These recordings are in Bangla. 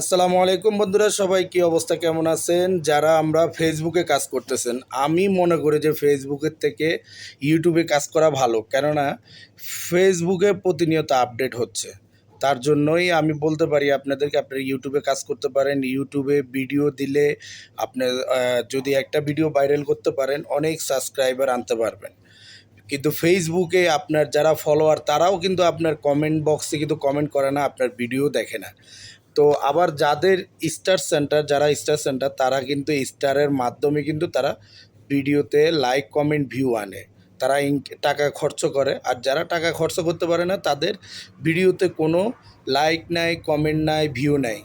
আসসালামু আলাইকুম বন্ধুরা, সবাই কি অবস্থা, কেমন আছেন? যারা আমরা ফেসবুকে কাজ করতেছেন, আমি মনে করি যে ফেসবুকের থেকে ইউটিউবে কাজ করা ভালো। কেননা ফেসবুকে প্রতিনিয়ত আপডেট হচ্ছে। তার জন্যই আমি বলতে পারি আপনাদেরকে, আপনারা ইউটিউবে কাজ করতে পারেন ইউটিউবে ভিডিও দিলে আপনি যদি একটা ভিডিও ভাইরাল করতে পারেন, অনেক সাবস্ক্রাইবার আনতে পারবেন। কিন্তু ফেসবুকে আপনার যারা ফলোয়ার তারাও কিন্তু আপনার কমেন্ট বক্সে কিন্তু কমেন্ট করে না, আপনার ভিডিও দেখে না। তো আবার যাদের স্টার সেন্টার যারা স্টার সেন্টার তারা কিন্তু স্টারের মাধ্যমে কিন্তু তারা ভিডিওতে লাইক কমেন্ট ভিউ আনে। তারা টাকা খরচ করে। আর যারা টাকা খরচ করতে পারে না, তাদের ভিডিওতে কোনো লাইক নাই কমেন্ট নাই ভিউ নাই।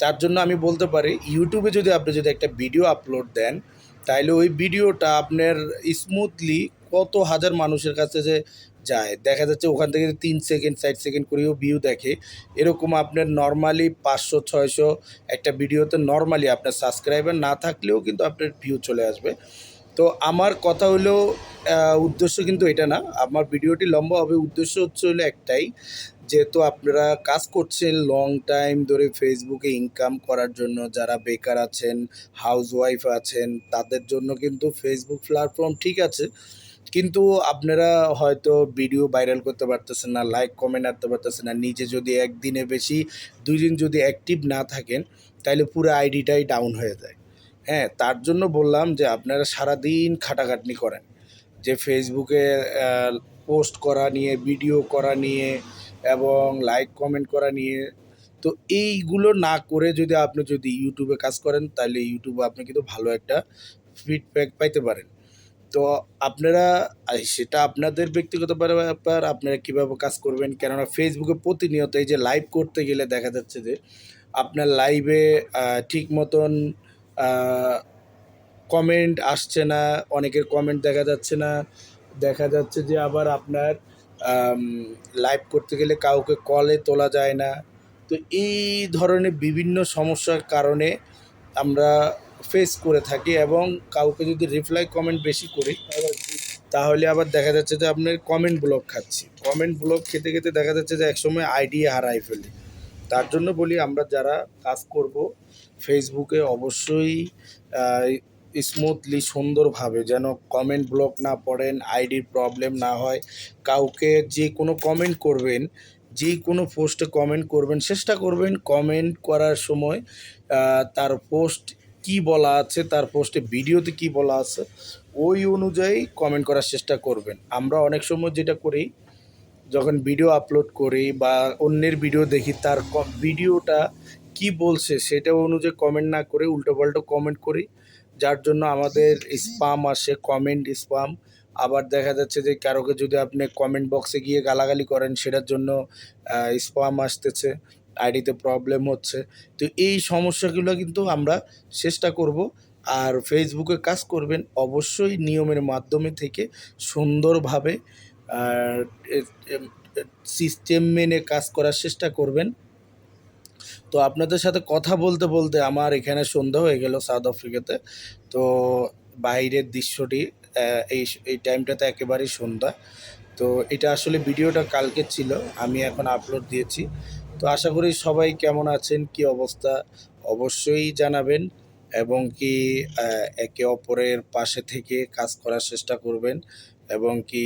তার জন্য আমি বলতে পারি ইউটিউবে যদি আপনি যদি একটা ভিডিও আপলোড দেন তাহলে ওই ভিডিওটা আপনার স্মুথলি কত হাজার মানুষের কাছে যে যায়। দেখা যাচ্ছে ওখান থেকে তিন সেকেন্ড ষাট সেকেন্ড করেও ভিউ দেখে, এরকম আপনার নর্মালি পাঁচশো, ছয়শো একটা ভিডিওতে নর্মালি আপনার সাবস্ক্রাইবার না থাকলেও কিন্তু আপনার ভিউ চলে আসবে। তো আমার কথা হলো উদ্দেশ্য কিন্তু এটা না। আমার ভিডিওটি লম্বা হবে, উদ্দেশ্য হচ্ছে হলো একটাই, যেহেতু আপনারা কাজ করছেন লং টাইম ধরে ফেসবুকে ইনকাম করার জন্য, যারা বেকার আছেন হাউস ওয়াইফ আছেন, তাদের জন্য কিন্তু ফেসবুক প্ল্যাটফর্ম ঠিক আছে। কিন্তু আপনারা হয়তো ভিডিও ভাইরাল করতে পারতেছেন না লাইক কমেন্ট আনতে পারতেছেন না। নিজে যদি একদিনে বেশি দুই দিন যদি অ্যাক্টিভ না থাকেন তাহলে পুরো আইডিটাই ডাউন হয়ে যায়। হ্যাঁ তার জন্য বললাম যে আপনারা সারাদিন খাটাখাটনি করেন। যে ফেসবুকে পোস্ট করা নিয়ে ভিডিও করা নিয়ে এবং লাইক কমেন্ট করা নিয়ে। তো এইগুলো না করে যদি আপনি যদি ইউটিউবে কাজ করেন তাহলে ইউটিউবে আপনি কিন্তু ভালো একটা ফিডব্যাক পাইতে পারেন। তো আপনারা সেটা আপনাদের ব্যক্তিগত ব্যাপার আপনারা কীভাবে কাজ করবেন? কেননা ফেসবুকে প্রতিনিয়ত এই যে লাইভ করতে গেলে দেখা যাচ্ছে যে, আপনার লাইভে ঠিক মতন কমেন্ট আসছে না, অনেকের কমেন্ট দেখা যাচ্ছে না। দেখা যাচ্ছে যে আবার আপনার লাইভ করতে গেলে কাউকে কলে তোলা যায় না। তো এই ধরনের বিভিন্ন সমস্যার কারণে আমরা ফেস করে থাকি এবং কাউকে যদি রিপ্লাই কমেন্ট বেশি করি, তাহলে আবার দেখা যাচ্ছে যে আপনার কমেন্ট ব্লক খাচ্ছি। কমেন্ট ব্লক খেতে খেতে দেখা যাচ্ছে যে একসময় আইডি হারাই ফেলি। তার জন্য বলি, আমরা যারা কাজ করব ফেসবুকে অবশ্যই স্মুথলি সুন্দরভাবে যেন কমেন্ট ব্লক না পড়েন আইডির প্রবলেম না হয়, কাউকে যে কোনো কমেন্ট করবেন, যে কোনো পোস্টে কমেন্ট করবেন, চেষ্টা করবেন কমেন্ট করার সময় তার পোস্ট কি বলা আছে, তার পোস্টে ভিডিওতে কি বলা আছে, ওই অনুযায়ী কমেন্ট করার চেষ্টা করবেন। আমরা অনেক সময় যেটা করি, যখন ভিডিও আপলোড করি বা অন্যের ভিডিও দেখি, তার ভিডিওটা কি বলছে সেটা অনুযায়ী কমেন্ট না করে উল্টোপাল্টো কমেন্ট করি। যার জন্য আমাদের স্পাম আসে কমেন্ট স্পাম আবার দেখা যাচ্ছে যে কারোকে যদি আপনি কমেন্ট বক্সে গিয়ে গালাগালি করেন, সেটার জন্য স্পাম আসতেছে। আইডিতে প্রবলেম হচ্ছে। তো এই সমস্যাগুলো কিন্তু আমরা চেষ্টা করব। আর ফেসবুকে কাজ করবেন অবশ্যই নিয়মের মাধ্যমে থেকে সুন্দরভাবে সিস্টেম মেনে কাজ করার চেষ্টা করবেন। তো আপনাদের সাথে কথা বলতে বলতে আমার এখানে সন্ধ্যা হয়ে গেল সাউথ আফ্রিকাতে তো বাইরের দৃশ্যটি এই এই টাইমটাতে একেবারেই সন্ধ্যা। তো এটা আসলে ভিডিওটা কালকে ছিল। আমি এখন আপলোড দিয়েছি। তো আশা করি সবাই কেমন আছেন, কি অবস্থা অবশ্যই জানাবেন এবং কি একে অপরের পাশে থেকে কাজ করার চেষ্টা করবেন এবং কি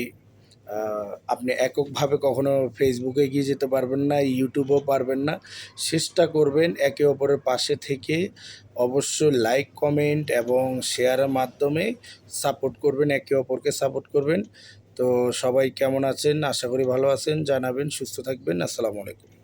আপনি এককভাবে কখনো ফেসবুকে গিয়ে যেতে পারবেন না ইউটিউবেও পারবেন না। চেষ্টা করবেন একে অপরের পাশে থেকে অবশ্য লাইক কমেন্ট এবং শেয়ারের মাধ্যমে সাপোর্ট করবেন, একে অপরকে সাপোর্ট করবেন। তো সবাই কেমন আছেন? আশা করি ভালো আছেন। জানাবেন, সুস্থ থাকবেন। আসসালামু আলাইকুম।